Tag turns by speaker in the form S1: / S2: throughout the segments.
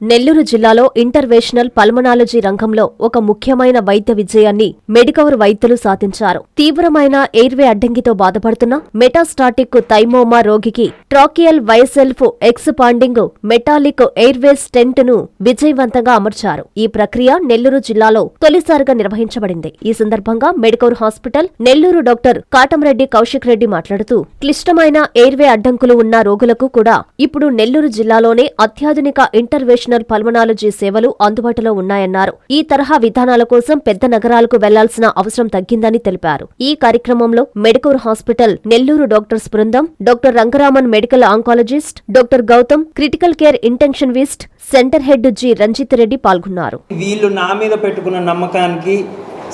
S1: నెల్లూరు జిల్లాలో interventional pulmonology రంగంలో ఒక ముఖ్యమైన వైద్య విజయాన్ని మెడికవర్ వైద్యులు సాధించారు. తీవ్రమైన ఎయిర్వే అడ్డంకితో బాధపడుతున్న మెటాస్టాటిక్ థైమోమా రోగికి tracheal Y self expanding metallic airway స్టెంట్ను విజయవంతంగా అమర్చారు. ఈ ప్రక్రియ నెల్లూరు జిల్లాలో తొలిసారిగా నిర్వహించబడింది. ఈ సందర్భంగా Medicover hospital Nellore doctor Katamreddy Kaushik Reddy మాట్లాడుతూ క్లిష్టమైన ఎయిర్వే అడ్డంకులు ఉన్న రోగులకు కూడా ఇప్పుడు నెల్లూరు జిల్లాలోనే అత్యాధునిక ఇంటర్వేషనల్ పల్మనాలజీ సేవలు అందుబాటులో ఉన్నాయన్నారు. ఈ తరహా విధానాల కోసం పెద్ద నగరాలకు వెళ్ళాల్సిన అవసరం తగ్గిందని తెలిపారు. ఈ కార్యక్రమంలో మెడికూర్ హాస్పిటల్ నెల్లూరు డాక్టర్స్ బృందం doctor Rangaraman medical oncologist doctor Gautam critical care intensivist centre head G Ranjit Reddy పాల్గొన్నారు.
S2: వీళ్ళు నా మీద పెట్టుకున్న నమ్మకానికి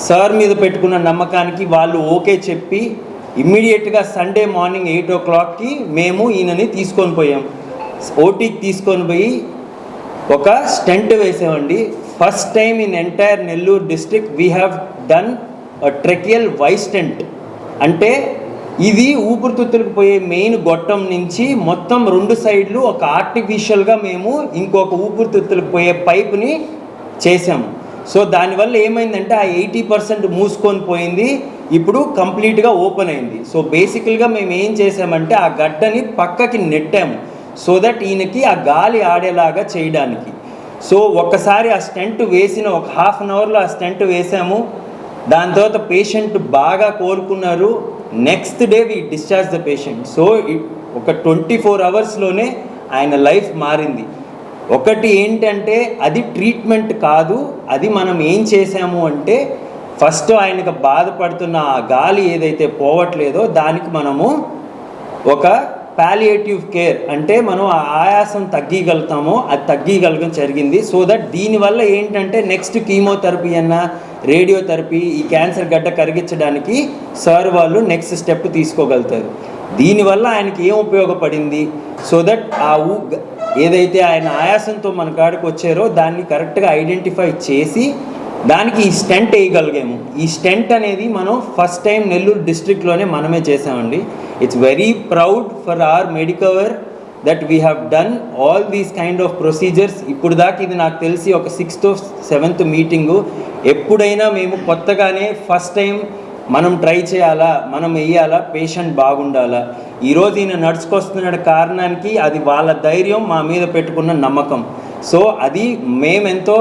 S2: సార్ మీద పెట్టుకున్న నమ్మకానికి వాళ్ళు ఓకే చెప్పి ఇమ్మీడియట్గా సండే మార్నింగ్ ఎయిట్ ఓ క్లాక్కి మేము ఈయనని తీసుకొని పోయాం. ఓటీకి తీసుకొని పోయి ఒక స్టెంట్ వేసామండి first time in entire Nellore district we have done tracheal Y stent అంటే ఇది ఊపిరితిత్తులకు పోయే మెయిన్ గొట్టం నుంచి మొత్తం రెండు సైడ్లు ఒక ఆర్టిఫిషియల్గా మేము ఇంకొక ఊపిరితిత్తులకు పోయే పైప్ని చేసాము సో దానివల్ల ఏమైందంటే ఆ ఎయిటీ పర్సెంట్ మూసుకొని పోయింది. ఇప్పుడు కంప్లీట్గా ఓపెన్ అయింది. సో బేసికల్గా మేము ఏం చేసామంటే ఆ గడ్డని పక్కకి నెట్టాము సో దట్ ఈయనకి ఆ గాలి ఆడేలాగా చేయడానికి. సో ఒక్కసారి ఆ స్టెంట్ వేసిన ఒక హాఫ్ అన్ అవర్లో ఆ స్టెంట్ వేసాము. దాని తర్వాత పేషెంట్ బాగా కోలుకున్నారు. Next day we discharge the patient. So ఒక ట్వంటీ ఫోర్ అవర్స్లోనే ఆయన లైఫ్ మారింది. ఒకటి ఏంటంటే అది ట్రీట్మెంట్ కాదు. అది మనం ఏం చేసాము అంటే ఫస్ట్ ఆయనకు బాధపడుతున్న ఆ గాలి ఏదైతే పోవట్లేదో దానికి మనము ఒక పాలియేటివ్ కేర్ అంటే మనం ఆ ఆయాసం తగ్గగలుగుతామో అది తగ్గగలగడం జరిగింది. సో దట్ దీనివల్ల ఏంటంటే నెక్స్ట్ కీమోథెరపీ అన్న రేడియోథెరపీ ఈ క్యాన్సర్ గడ్డ కరిగించడానికి సార్ వాళ్ళు నెక్స్ట్ స్టెప్ తీసుకోగలుగుతారు. దీనివల్ల ఆయనకి ఏం ఉపయోగపడింది? సో దట్ ఆ ఊ ఏదైతే ఆయన ఆయాసంతో మన కాడికి వచ్చారో దాన్ని కరెక్ట్గా ఐడెంటిఫై చేసి దానికి ఈ స్టెంట్ వేయగలిగాము. ఈ స్టెంట్ అనేది మనం ఫస్ట్ టైం నెల్లూరు డిస్ట్రిక్ట్లోనే మనమే చేసామండి it's very proud for our Medicover that we have done all these kind of procedures ఇప్పుడు దాకా ఇది నాకు తెలిసి ఒక సిక్స్త్ సెవెంత్ మీటింగు ఎప్పుడైనా మేము కొత్తగానే ఫస్ట్ టైం మనం ట్రై చేయాలా మనం వేయాలా పేషెంట్ బాగుండాలా? ఈరోజు ఈయన నడుచుకొస్తున్న కారణానికి అది వాళ్ళ ధైర్యం మా మీద పెట్టుకున్న నమ్మకం. సో అది మేమెంతో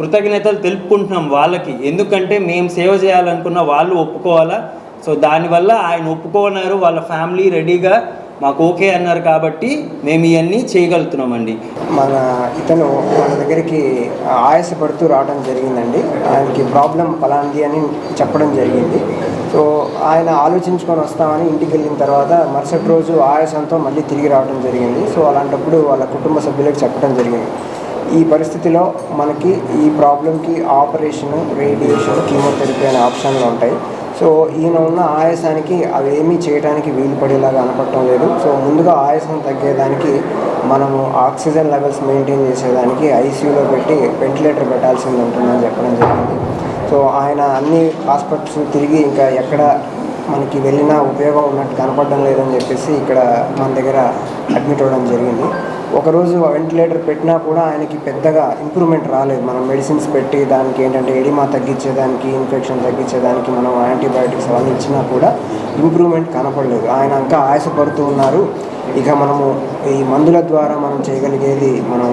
S2: కృతజ్ఞతలు తెలుపుకుంటున్నాం వాళ్ళకి. ఎందుకంటే మేము సేవ చేయాలనుకున్న వాళ్ళు ఒప్పుకోవాలా? సో దానివల్ల ఆయన ఒప్పుకోన్నారు వాళ్ళ ఫ్యామిలీ రెడీగా మాకు ఓకే అన్నారు కాబట్టి మేము ఇవన్నీ చేయగలుగుతున్నామండి.
S3: మన ఇతను మన దగ్గరికి ఆయాసపడుతూ రావడం జరిగిందండి. ఆయనకి ప్రాబ్లం పలాంది అని చెప్పడం జరిగింది. సో ఆయన ఆలోచించుకొని వస్తామని ఇంటికి వెళ్ళిన తర్వాత మరుసటి రోజు ఆయాసంతో మళ్ళీ తిరిగి రావడం జరిగింది. సో అలాంటప్పుడు వాళ్ళ కుటుంబ సభ్యులకు చెప్పడం జరిగింది. ఈ పరిస్థితిలో మనకి ఈ ప్రాబ్లంకి ఆపరేషన్ రేడియేషన్ కీమోథెరపీ అనే ఆప్షన్లు ఉంటాయి. సో ఈయన ఉన్న ఆయాసానికి అవి ఏమీ చేయడానికి వీలు పడేలాగా అనపడటం లేదు. సో ముందుగా ఆయాసం తగ్గేదానికి మనము ఆక్సిజన్ లెవెల్స్ మెయింటైన్ చేసేదానికి ఐసీయూలో పెట్టి వెంటిలేటర్ పెట్టాల్సింది ఉంటుందని చెప్పడం జరిగింది. సో ఆయన అన్ని హాస్పిటల్స్ తిరిగి ఇంకా ఎక్కడ మనకి వెళ్ళినా ఉపయోగం ఉన్నట్టు కనపడడం లేదని చెప్పేసి ఇక్కడ మన దగ్గర అడ్మిట్ అవ్వడం జరిగింది. ఒకరోజు వెంటిలేటర్ పెట్టినా కూడా ఆయనకి పెద్దగా ఇంప్రూవ్మెంట్ రాలేదు. మనం మెడిసిన్స్ పెట్టి దానికి ఏంటంటే ఎడిమా తగ్గించేదానికి ఇన్ఫెక్షన్ తగ్గించేదానికి మనం యాంటీబయాటిక్స్ అవన్నీ ఇచ్చినా కూడా ఇంప్రూవ్మెంట్ కనపడలేదు. ఆయన ఇంకా ఆయాసపడుతూ ఉన్నారు. ఇక మనము ఈ మందుల ద్వారా మనం చేయగలిగేది మనం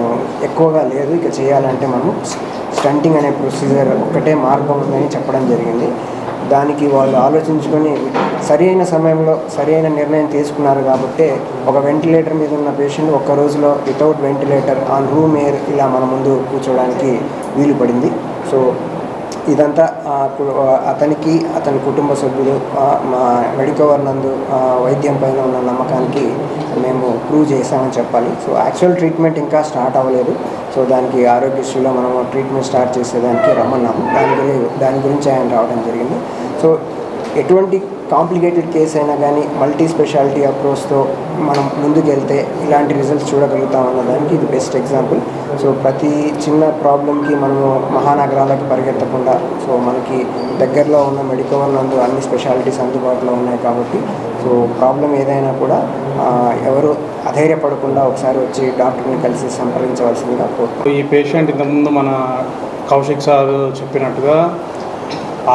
S3: ఎక్కువగా లేదు. ఇక చేయాలంటే మనం స్టంటింగ్ అనే ప్రొసీజర్ ఒక్కటే మార్గం ఉందని చెప్పడం జరిగింది. దానికి వాళ్ళు ఆలోచించుకొని సరి అయిన సమయంలో సరి అయిన నిర్ణయం తీసుకున్నారు కాబట్టి ఒక వెంటిలేటర్ మీద ఉన్న పేషెంట్ ఒక్క రోజులో without ventilator on room air ఇలా మన ముందు కూర్చోవడానికి వీలు పడింది. సో ఇదంతా అతనికి అతని కుటుంబ సభ్యులు మా మెడికవర్ నందు వైద్యం పైన ఉన్న నమ్మకానికి మేము ప్రూవ్ చేసామని చెప్పాలి. సో యాక్చువల్ ట్రీట్మెంట్ ఇంకా స్టార్ట్ అవ్వలేదు. సో దానికి ఆరోగ్యశ్రీలో మనం ట్రీట్మెంట్ స్టార్ట్ చేసేదానికి రమ్మన్నాము. దాని గురించి దాని గురించి ఆయన రావడం జరిగింది. సో ఎటువంటి కాంప్లికేటెడ్ కేసు అయినా కానీ మల్టీ స్పెషాలిటీ అప్రోచ్తో మనం ముందుకెళ్తే ఇలాంటి రిజల్ట్స్ చూడగలుగుతాం అన్నదానికి ఇది బెస్ట్ ఎగ్జాంపుల్. సో ప్రతి చిన్న ప్రాబ్లంకి మనము మహానగరాలకు పరిగెత్తకుండా సో మనకి దగ్గరలో ఉన్న మెడికవర్ నందు అన్ని స్పెషాలిటీస్ అందుబాటులో ఉన్నాయి కాబట్టి సో ప్రాబ్లం ఏదైనా కూడా ఎవరు అధైర్యపడకుండా ఒకసారి వచ్చి డాక్టర్ని కలిసి సంప్రదించవలసిందిగా కోరుతున్నాను
S4: ఈ పేషెంట్ ఇంతకుముందు మన కౌశిక్ సార్ చెప్పినట్టుగా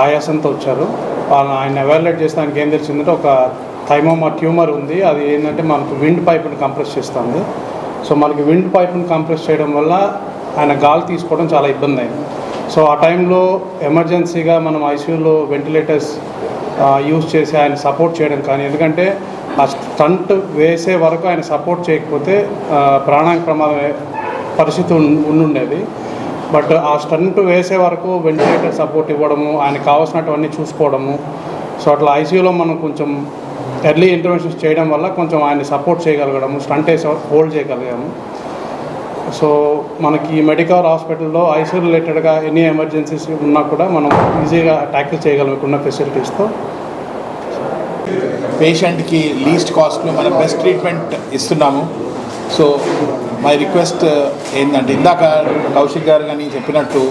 S4: ఆయాసంతో వచ్చారు. ఆయన ఎవాల్యుయేట్ చేసడానికి ఏం తెలిసిందంటే ఒక థైమోమా ట్యూమర్ ఉంది. అది ఏంటంటే మనకు విండ్ పైప్ని కంప్రెస్ చేస్తుంది. సో మనకి విండ్ పైప్ని కంప్రెస్ చేయడం వల్ల ఆయన గాలి తీసుకోవడం చాలా ఇబ్బంది అయింది. సో ఆ టైంలో ఎమర్జెన్సీగా మనం ఐసీయూలో వెంటిలేటర్స్ యూజ్ చేసి ఆయన సపోర్ట్ చేయడం కానీ ఎందుకంటే ఆ స్టంట్ వేసే వరకు ఆయన సపోర్ట్ చేయకపోతే ప్రాణానికి ప్రమాదం పరిస్థితి ఉన్- ఉండుండేది. బట్ ఆ స్టంట్ వేసే వరకు వెంటిలేటర్ సపోర్ట్ ఇవ్వడము ఆయనకు కావాల్సినటువన్నీ చూసుకోవడము. సో అట్లా ఐసీయూలో మనం కొంచెం ఎర్లీ ఇంటర్వెన్షన్స్ చేయడం వల్ల కొంచెం ఆయన సపోర్ట్ చేయగలగడము స్టంట్ వేసే హోల్డ్ చేయగలిగాము. సో మనకి మెడికల్ హాస్పిటల్లో ఐసీయూ రిలేటెడ్గా ఎనీ ఎమర్జెన్సీస్ ఉన్నా కూడా మనం ఈజీగా ట్యాకిల్ చేయగలం ఇప్పుడున్న ఫెసిలిటీస్తో
S5: పేషెంట్కి లీస్ట్ కాస్ట్లో మనం బెస్ట్ ట్రీట్మెంట్ ఇస్తున్నాము. సో మై రిక్వెస్ట్ uh, ఏంటంటే ఇందాక కౌశిక్ గారు కానీ చెప్పినట్టు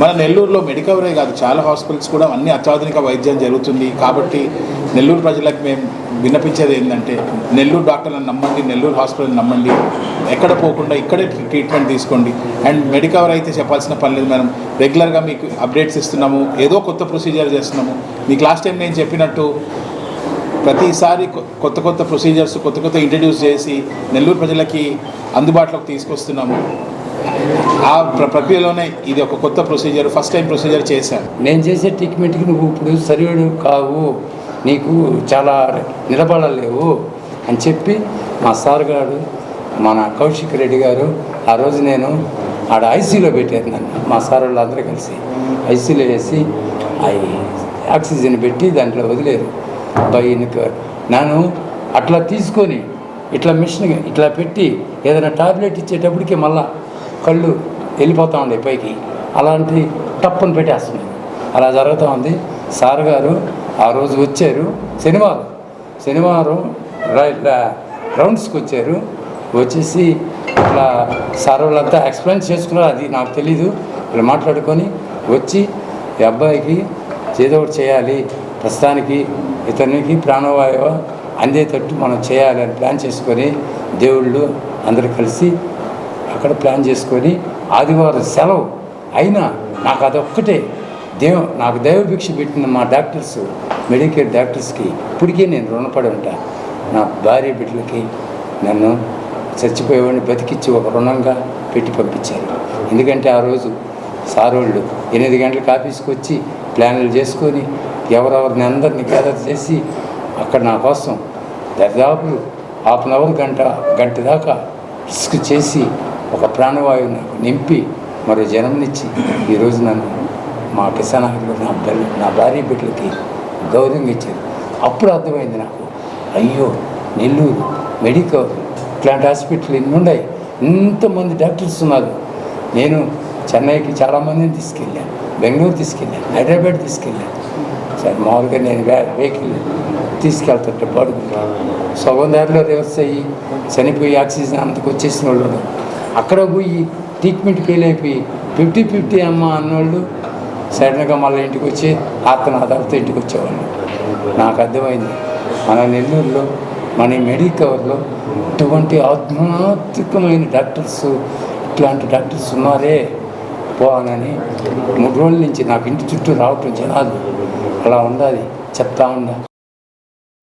S5: మన నెల్లూరులో మెడికవరే కాదు చాలా హాస్పిటల్స్ కూడా అన్ని అత్యాధునిక వైద్యం జరుగుతుంది. కాబట్టి నెల్లూరు ప్రజలకు మేము విన్నపించేది ఏంటంటే నెల్లూరు డాక్టర్లను నమ్మండి నెల్లూరు హాస్పిటల్ నమ్మండి. ఎక్కడ పోకుండా ఇక్కడే ట్రీట్మెంట్ తీసుకోండి. అండ్ మెడికవర్ అయితే చెప్పాల్సిన పని లేదు మనం రెగ్యులర్గా మీకు అప్డేట్స్ ఇస్తున్నాము ఏదో కొత్త ప్రొసీజర్ చేస్తున్నాము. మీకు లాస్ట్ టైం నేను చెప్పినట్టు ప్రతిసారి కొ- కొత్త కొత్త ప్రొసీజర్స్ కొత్త కొత్త ఇంట్రడ్యూస్ చేసి నెల్లూరు ప్రజలకి అందుబాటులోకి తీసుకొస్తున్నాము. ఆ ప్రక్రియలోనే ఇది ఒక కొత్త ప్రొసీజర్ ఫస్ట్ టైం ప్రొసీజర్ చేశాను.
S6: నేను చేసే ట్రీట్మెంట్కి నువ్వు ఇప్పుడు సరివేడు కావు నీకు చాలా నిలబడలేవు అని చెప్పి మా సార్ గారు మన కౌశిక్ రెడ్డి గారు ఆ రోజు నేను ఆడ ఐసీలో పెట్టారు నన్ను మా సార్ వాళ్ళందరూ కలిసి ఐసీలో వేసి అవి ఆక్సిజన్ పెట్టి దాంట్లో వదిలేరు. బయనకు నన్ను అట్లా తీసుకొని ఇట్లా మిషన్ ఇట్లా పెట్టి ఏదైనా టాబ్లెట్ ఇచ్చేటప్పటికి మళ్ళా కళ్ళు వెళ్ళిపోతూ ఉండే పైకి. అలాంటి టప్పును పెట్టేస్తున్నాయి అలా జరుగుతూ ఉంది. సార్ గారు ఆ రోజు వచ్చారు. శనివారం. శనివారం రౌండ్స్కి వచ్చారు. వచ్చేసి ఇట్లా సార్ వాళ్ళంతా ఎక్స్ప్లెయిన్ చేసుకున్నారు. అది నాకు తెలీదు. ఇలా మాట్లాడుకొని వచ్చి ఈ అబ్బాయికి ఏదో ఒకటి చేయాలి. ప్రస్తుతానికి ఇతనికి ప్రాణవాయువు అందేటట్టు మనం చేయాలని ప్లాన్ చేసుకొని దేవుళ్ళు అందరూ కలిసి అక్కడ ప్లాన్ చేసుకొని ఆదివారం సెలవు అయినా నాకు అదొక్కటే. దేవ నాకు దైవభిక్ష పెట్టిన మా డాక్టర్స్ మెడికేర్ డాక్టర్స్కి ఇప్పటికే నేను రుణపడి ఉంటా. నా భార్య బిడ్డలకి నన్ను చచ్చిపోయేవాడిని బతికిచ్చి ఒక రుణంగా పెట్టి పంపించారు. ఎందుకంటే ఆ రోజు సారోళ్ళు ఎనిమిది గంటలకు ఆఫీస్కి వచ్చి ప్లాన్లు చేసుకొని ఎవరెవరిని అందరిని గ్యాదర్ చేసి అక్కడ నా కోసం దరిదాపు హాఫ్ అన్ అవర్ గంట గంట దాకా రిస్క్ చేసి ఒక ప్రాణవాయువు నాకు నింపి మరో జన్మనిచ్చి ఈరోజు నన్ను మా కిసానాగిరిలో నా బిడ్డ నా భార్య బిడ్డలకి గౌరవం ఇచ్చారు. అప్పుడు అర్థమైంది నాకు అయ్యో నెల్లూరు మెడికల్ ఇట్లాంటి హాస్పిటల్ ఇన్ని ఉన్నాయి ఇంతమంది డాక్టర్స్ ఉన్నారు. నేను చెన్నైకి చాలామందిని తీసుకెళ్ళాను. బెంగళూరు తీసుకెళ్ళాను హైదరాబాద్ తీసుకెళ్ళాను సరే మామూలుగా నేను వెహికల్ తీసుకెళ్తుంటే పడుకుంటాను సగం దారిలో రివర్స్ అయ్యి చనిపోయి ఆక్సిజన్ అంతకు వచ్చేసిన వాళ్ళు అక్కడ పోయి ట్రీట్మెంట్ ఫెయిల్ అయిపోయి ఫిఫ్టీ ఫిఫ్టీ అమ్మ అన్నోళ్ళు సడన్గా మళ్ళీ ఇంటికి వచ్చి ఆత్మనాథాలతో ఇంటికి వచ్చేవాళ్ళు. నాకు అర్థమైంది. మన నెల్లూరులో మన మెడికవర్లో ఇటువంటి ఆధ్యాత్మికమైన డాక్టర్స్ ఇట్లాంటి డాక్టర్స్ ఉన్నారే. పోవాలని మూడు రోజుల నుంచి నాకు ఇంటి చుట్టూ రావటం జనాలు అలా ఉండాలి చెప్తా ఉన్నా.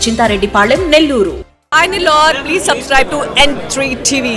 S7: Chintareddypalem Nellore
S8: I please subscribe to N TV